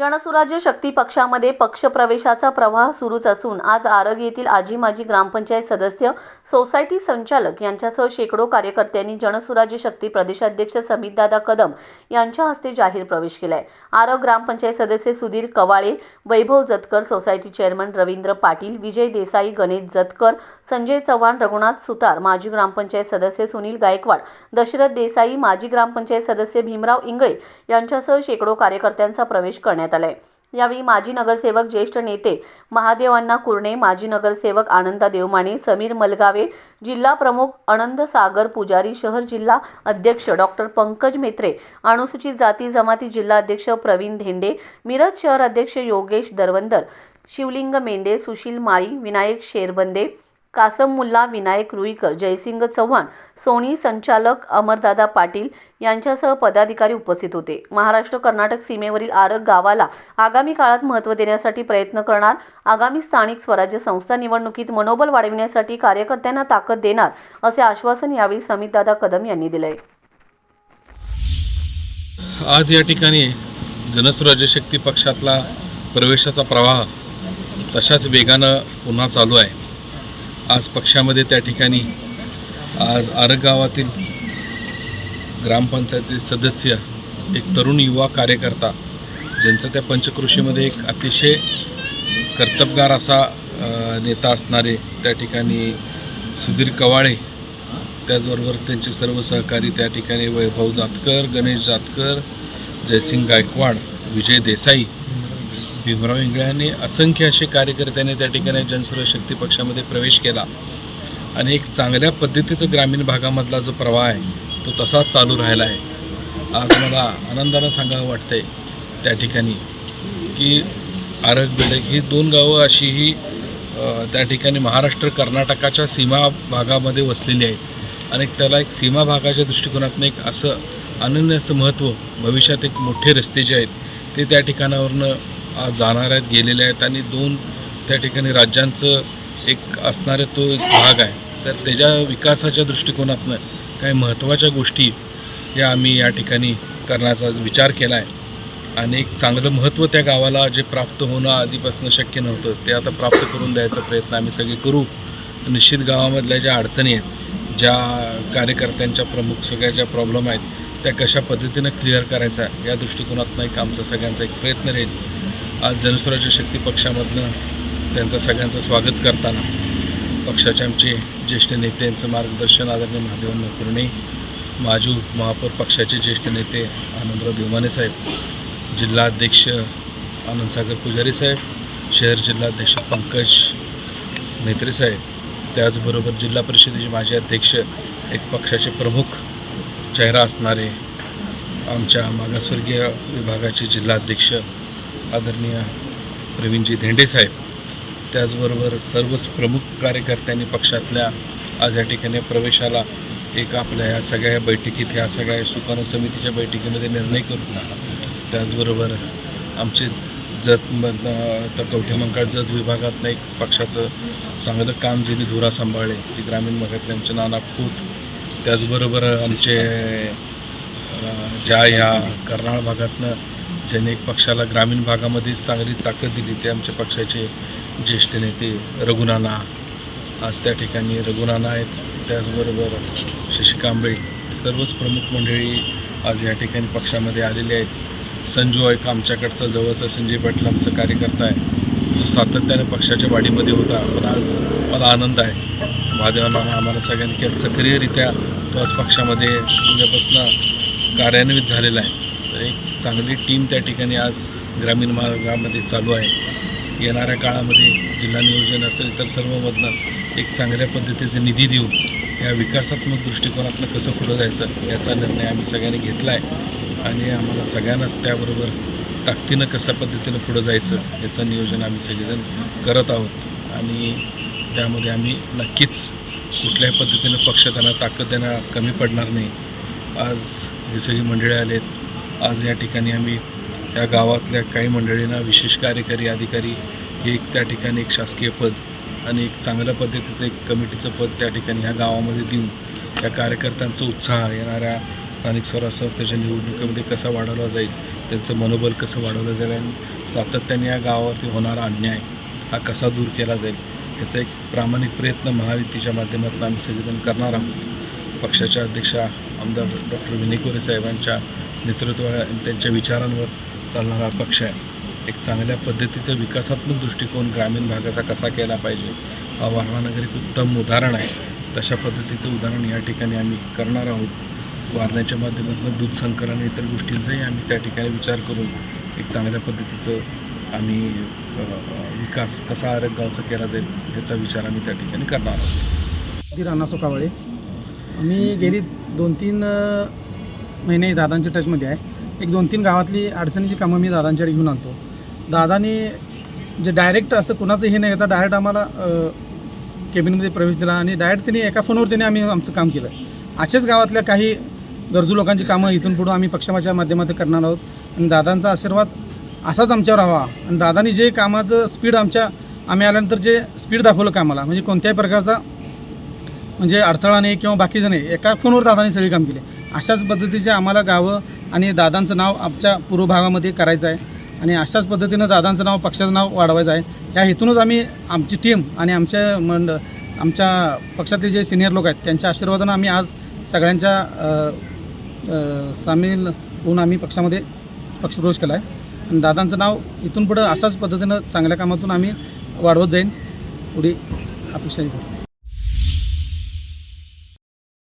जनसुराज्य शक्ती पक्षामध्ये पक्षप्रवेशाचा प्रवाह सुरूच असून आज आरग येथील आजी माजी ग्रामपंचायत सदस्य सोसायटी संचालक यांच्यासह शेकडो कार्यकर्त्यांनी जनसुराज्य शक्ती प्रदेशाध्यक्ष समितदादा कदम यांच्या हस्ते जाहीर प्रवेश केलाय. आरग ग्रामपंचायत सदस्य सुधीर कवाळे वैभव जतकर सोसायटी चेअरमन रवींद्र पाटील विजय देसाई गणेश जतकर संजय चव्हाण रघुनाथ सुतार माजी ग्रामपंचायत सदस्य सुनील गायकवाड दशरथ देसाई माजी ग्रामपंचायत सदस्य भीमराव इंगळे यांच्यासह शेकडो कार्यकर्त्यांचा प्रवेश करण्यात आलाय. यावेळी माजी नगरसेवक ज्येष्ठ नेते महादेवांना कुर्णे कुरणे माजी नगरसेवक आनंदा देवमाने समीर मलगावे जिल्हा प्रमुख अनंद सागर पुजारी शहर जिल्हा अध्यक्ष डॉक्टर पंकज मेत्रे अनुसूचित जाती जमाती जिल्हा अध्यक्ष प्रवीण धेंडे मिरज शहर अध्यक्ष योगेश दरवंदर शिवलिंग मेंढे सुशील माळी विनायक शेरबंदे कासम मुल्ला विनायक रुईकर जयसिंग चव्हाण सोनी संचालक अमरदादा पाटील यांच्यासह पदाधिकारी उपस्थित होते. महाराष्ट्र कर्नाटक सीमेवरील आरग गावाला आगामी काळात महत्त्व देण्यासाठी प्रयत्न करणार आगामी स्थानिक स्वराज्य संस्था निवडणुकीत मनोबल वाढविण्यासाठी कार्यकर्त्यांना ताकद देणार असे आश्वासन यावेळी समितदादा कदम यांनी दिले आज या ठिकाणी जनस्वराज्य शक्ती पक्षातला प्रवेशाचा प्रवाह तशाच वेगानं पुन्हा चालू आहे. आज पक्षामध्ये त्या ठिकाणी आज आरग गावातील ग्रामपंचायतचे सदस्य एक तरुण युवा कार्यकर्ता ज्यांचं त्या पंचकृषीमध्ये एक अतिशय कर्तबगार असा नेता असणारे त्या ठिकाणी सुधीर कवाळे त्याचबरोबर त्यांचे सर्व सहकारी त्या ठिकाणी वैभव जातकर गणेश जातकर जयसिंग गायकवाड विजय देसाई भीमराव इंगळे यांनी असंख्य असे कार्यकर्त्यांनी त्या ठिकाणी जनसुरक्षा शक्ती पक्षामध्ये प्रवेश केला. आणि एक चांगल्या पद्धतीचं ग्रामीण भागामधला जो प्रवाह आहे तो तसाच चालू राहिला आहे. आज मला आनंदानं सांगावं वाटतंय त्या ठिकाणी की आरग बेडक ही दोन गावं अशी ही त्या ठिकाणी महाराष्ट्र कर्नाटकाच्या सीमा भागामध्ये वसलेली आहेत. आणि त्याला एक सीमा भागाच्या दृष्टिकोनातून एक असं अनन्य असं महत्त्व भविष्यात एक मोठे रस्ते जे आहेत ते त्या ठिकाणावरनं जाणार आहेत गेलेले आहेत आणि दोन त्या ठिकाणी राज्यांचं एक असणारा तो एक भाग आहे. तर त्याच्या विकासाच्या दृष्टिकोनातनं काही महत्त्वाच्या गोष्टी या आम्ही या ठिकाणी करण्याचा विचार केला आहे. आणि एक चांगलं महत्त्व त्या गावाला जे प्राप्त होणं आधीपासून शक्य नव्हतं ते आता प्राप्त करून द्यायचा प्रयत्न आम्ही सगळे करू. निश्चित गावामधल्या ज्या अडचणी आहेत ज्या कार्यकर्त्यांच्या प्रमुख सगळ्या ज्या प्रॉब्लेम आहेत त्या कशा पद्धतीनं क्लिअर करायचा या दृष्टिकोनातनं एक आमचा सगळ्यांचा एक प्रयत्न राहील. आज जनस्वराज्य शक्ती पक्षामधनं त्यांचं सगळ्यांचं स्वागत करताना पक्षाचे आमचे ज्येष्ठ नेत्यांचं मार्गदर्शन आदरणीय महादेव कुरणे माजू महापौर पक्षाचे ज्येष्ठ नेते आनंदराव भिमाने साहेब जिल्हाध्यक्ष आनंदसागर पुजारी साहेब शहर जिल्हाध्यक्ष पंकज नेत्रे साहेब त्याचबरोबर जिल्हा परिषदेचे माजी अध्यक्ष एक पक्षाचे प्रमुख चेहरा असणारे आमच्या मागासवर्गीय विभागाचे जिल्हाध्यक्ष आदरणीय प्रवीणजी धेंडेसाहेब त्याचबरोबर सर्वच प्रमुख कार्यकर्त्यांनी पक्षातल्या आज या ठिकाणी प्रवेशाला एक आपल्या या सगळ्या बैठकीत ह्या सगळ्या सुकाणू समितीच्या बैठकीमध्ये निर्णय करून त्याचबरोबर आमचे जत तर कवठे मंकाळ जत विभागातनं एक पक्षाचं चांगलं काम ज्यांनी धुरा सांभाळले ती ग्रामीण भागातले आमचे नाना खूट त्याचबरोबर आमचे ज्या ह्या कर्नाळ भागातनं ज्यांनी एक पक्षाला ग्रामीण भागामध्ये चांगली ताकद दिली ते आमच्या पक्षाचे ज्येष्ठ नेते रघुनाना. आज त्या ठिकाणी रघुनाना आहेत. त्याचबरोबर शशी कांबळे सर्वच प्रमुख मंडळी आज या ठिकाणी पक्षामध्ये आलेले आहेत. संजू एक आमच्याकडचा जवळचा संजय पाटील आमचा कार्यकर्ता आहे. जो सातत्याने पक्षाच्या वाढीमध्ये होता पण आज मला आनंद आहे. महादेवांना आम्हाला सगळ्यांनी की सक्रियरित्या तो आज पक्षामध्ये उद्यापासून कार्यान्वित झालेला आहे. तर एक चांगली टीम त्या ठिकाणी आज ग्रामीण भागामध्ये चालू आहे. येणाऱ्या काळामध्ये जिल्हा नियोजन असेल तर सर्वमधनं एक चांगल्या पद्धतीचे निधी देऊन या विकासात्मक दृष्टिकोनातनं कसं पुढं जायचं याचा निर्णय आम्ही सगळ्यांनी घेतला आहे आणि आम्हाला सगळ्यांनाच त्याबरोबर ताकदीनं कशा पद्धतीनं पुढं जायचं याचं नियोजन आम्ही सगळेजण करत आहोत. आणि त्यामध्ये आम्ही नक्कीच कुठल्याही पद्धतीनं पक्ष त्यांना ताकद देणं कमी पडणार नाही. आज ही सगळी मंडळी आलेत. आज या ठिकाणी आम्ही या गावातल्या काही मंडळींना विशेष कार्यकारी अधिकारी हे एक त्या ठिकाणी एक शासकीय पद आणि एक चांगल्या पद्धतीचं एक कमिटीचं पद त्या ठिकाणी ह्या गावामध्ये देऊन या कार्यकर्त्यांचा उत्साह येणाऱ्या स्थानिक स्वराज्य संस्थेच्या निवडणुकीमध्ये कसा वाढवला जाईल त्यांचं मनोबल कसं वाढवलं जाईल आणि सातत्याने या गावावरती होणारा अन्याय हा कसा दूर केला जाईल याचा एक प्रामाणिक प्रयत्न महायुतीच्या माध्यमातून आम्ही सगळेजण करणार आहोत. पक्षाच्या अध्यक्षा आमदार डॉक्टर विनिकोरे साहेबांच्या नेतृत्वा त्यांच्या विचारांवर चालणारा पक्ष आहे. एक चांगल्या पद्धतीचं विकासात्मक दृष्टिकोन ग्रामीण भागाचा कसा केला पाहिजे हा वारणा एक उत्तम उदाहरण आहे. तशा पद्धतीचं उदाहरण या ठिकाणी आम्ही करणार आहोत. वारण्याच्या माध्यमातून दूध संकलन आणि इतर गोष्टींचाही आम्ही त्या ठिकाणी विचार करून एक चांगल्या पद्धतीचं आम्ही विकास कसा आरोग्याचा केला जाईल याचा विचार आम्ही त्या ठिकाणी करणार आहोत. राणा सुकावळे. मी गेली दोन तीन महिने दादांच्या टचमध्ये आहे. एक दोन तीन गावातली अडचणीची कामं मी दादांच्याकडे घेऊन आणतो. दादानी जे डायरेक्ट असं कुणाचं हे नाही येता डायरेक्ट आम्हाला केबिनमध्ये प्रवेश दिला आणि डायरेक्ट त्यांनी एका फोनवर त्यांनी आम्ही आमचं काम केलं. अशाच गावातल्या काही गरजू लोकांची कामं इथून पुढं आम्ही पक्षाच्या माध्यमातून करणार आहोत. आणि दादांचा आशीर्वाद असाच आमच्यावर हवा. आणि दादानी जे कामाचं स्पीड आमच्या आम्ही आल्यानंतर जे स्पीड दाखवलं कामाला म्हणजे कोणत्याही प्रकारचा म्हणजे अडथळा नाही किंवा बाकीचं नाही एका फोनवर दादाने सगळे काम केले. अशाच पद्धतीचे आम्हाला गावं आणि दादांचं नाव आमच्या पूर्व भागामध्ये करायचं आहे आणि अशाच पद्धतीनं दादांचं नाव पक्षाचं नाव वाढवायचं आहे. या हेतूनच आम्ही आमची टीम आणि आमच्या मंड आमच्या पक्षातले जे सिनियर लोक आहेत त्यांच्या आशीर्वादानं आम्ही आज सगळ्यांच्या सामील होऊन आम्ही पक्षामध्ये पक्षप्रवेश केला आहे. आणि दादांचं नाव इथून पुढं अशाच पद्धतीनं चांगल्या कामातून आम्ही वाढवत जाईन. पुढे अपेक्षा